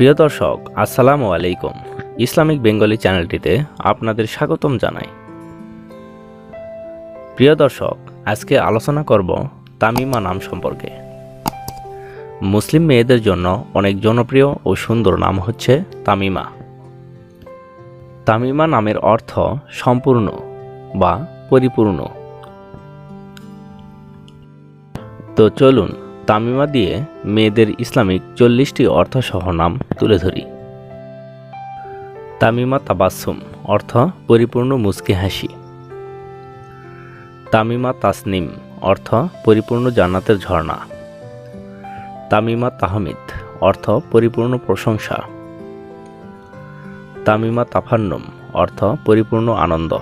প্রিয় দর্শক, আসসালামু আলাইকুম। ইসলামিক বেঙ্গলি চ্যানেলটিতে আপনাদের স্বাগতম জানাই। প্রিয় দর্শক, আজকে আলোচনা করব তামিমা নাম সম্পর্কে। মুসলিম মেয়েদের জন্য অনেক জনপ্রিয় ও সুন্দর নাম হচ্ছে তামিমা। তামিমা নামের অর্থ সম্পূর্ণ বা পরিপূর্ণ। তো চলুন তামিমা দিয়ে মেয়েদের ইসলামিক চল্লিশটি অর্থসহ নাম তুলে ধরি। তামিমা তাবাসুম অর্থ পরিপূর্ণ মুচকি হাসি। তামিমা তাসনিম, অর্থ পরিপূর্ণ জান্নাতের ঝর্ণা। তামিমা তাহমিদ, অর্থ পরিপূর্ণ প্রশংসা। তামিমা তাফান্নম, অর্থ পরিপূর্ণ আনন্দ।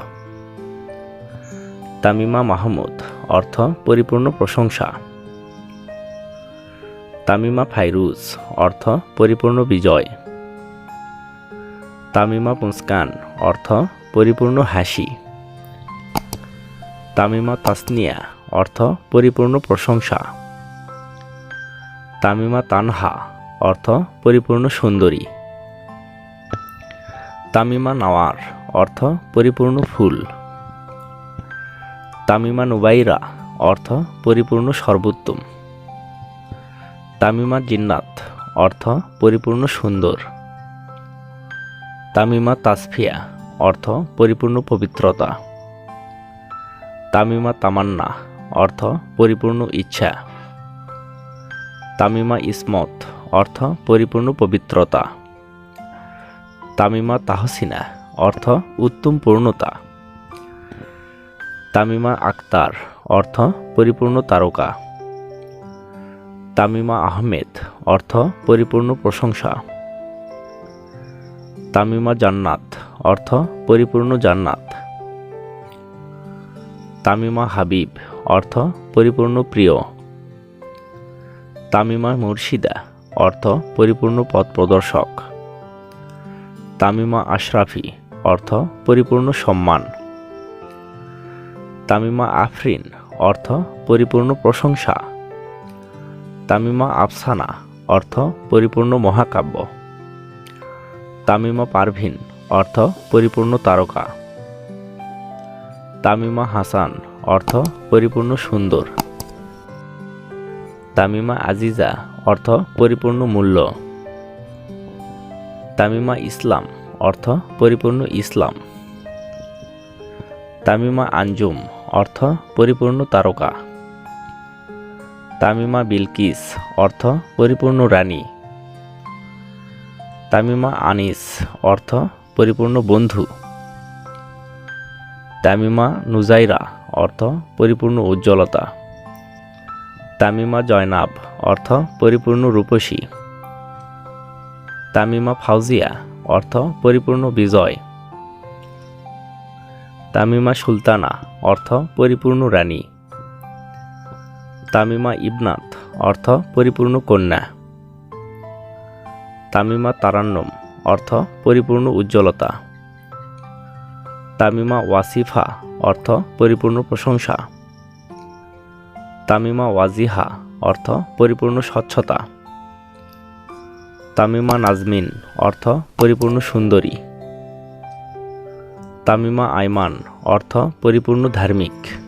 তামিমা মাহমুদ, অর্থ পরিপূর্ণ প্রশংসা। তামিমা ফাইরুজ, অর্থ পরিপূর্ণ বিজয়। তামিমা মুস্কান, অর্থ পরিপূর্ণ হাসি। তামিমা তাসনিয়া, অর্থ পরিপূর্ণ প্রশংসা। তামিমা তানহা, অর্থ পরিপূর্ণ সুন্দরী। তামিমা নাওয়ার, অর্থ পরিপূর্ণ ফুল। তামিমা নুবাইরা, অর্থ পরিপূর্ণ সর্বোত্তম। তামিমা জিন্নাত, অর্থ পরিপূর্ণ সুন্দর। তামিমা তাসফিয়া, অর্থ পরিপূর্ণ পবিত্রতা। তামিমা তামান্না, অর্থ পরিপূর্ণ ইচ্ছা। তামিমা ইসমত, অর্থ পরিপূর্ণ পবিত্রতা। তামিমা তাহসিনা, অর্থ উত্তম পূর্ণতা। তামিমা আক্তার, অর্থ পরিপূর্ণ তারকা। তামিমা আহমেদ, অর্থ পরিপূর্ণ প্রশংসা। তামিমা জান্নাত, অর্থ পরিপূর্ণ জান্নাত। তামিমা হাবিব, অর্থ পরিপূর্ণ প্রিয়। তামিমা মুর্শিদা, অর্থ পরিপূর্ণ পথ প্রদর্শক। তামিমা আশরাফি, অর্থ পরিপূর্ণ সম্মান। তামিমা আফরিন, অর্থ পরিপূর্ণ প্রশংসা। তামিমা আফসানা, অর্থ পরিপূর্ণ মহাকাব্য। তামিমা পারভিন, অর্থ পরিপূর্ণ তারকা। তামিমা হাসান, অর্থ পরিপূর্ণ সুন্দর। তামিমা আজিজা, অর্থ পরিপূর্ণ মূল্য। তামিমা ইসলাম, অর্থ পরিপূর্ণ ইসলাম। তামিমা আঞ্জুম, অর্থ পরিপূর্ণ তারকা। তামিমা বিলকিস, অর্থ পরিপূর্ণ রানী। তামিমা আনিস, অর্থ পরিপূর্ণ বন্ধু। তামিমা নুজাইরা, অর্থ পরিপূর্ণ উজ্জ্বলতা। তামিমা জয়নাব, অর্থ পরিপূর্ণ রূপসী। তামিমা ফাউজিয়া, অর্থ পরিপূর্ণ বিজয়। তামিমা সুলতানা, অর্থ পরিপূর্ণ রানী। তামিমা ইবনাত অর্থ পরিপূর্ণ কন্যা। তামিমা তারান্নম, অর্থ পরিপূর্ণ উজ্জ্বলতা। তামিমা ওয়াসিফা, অর্থ পরিপূর্ণ প্রশংসা। তামিমা ওয়াজিহা, অর্থ পরিপূর্ণ স্বচ্ছতা। তামিমা নাজমিন, অর্থ পরিপূর্ণ সুন্দরী। তামিমা আইমান, অর্থ পরিপূর্ণ ধার্মিক।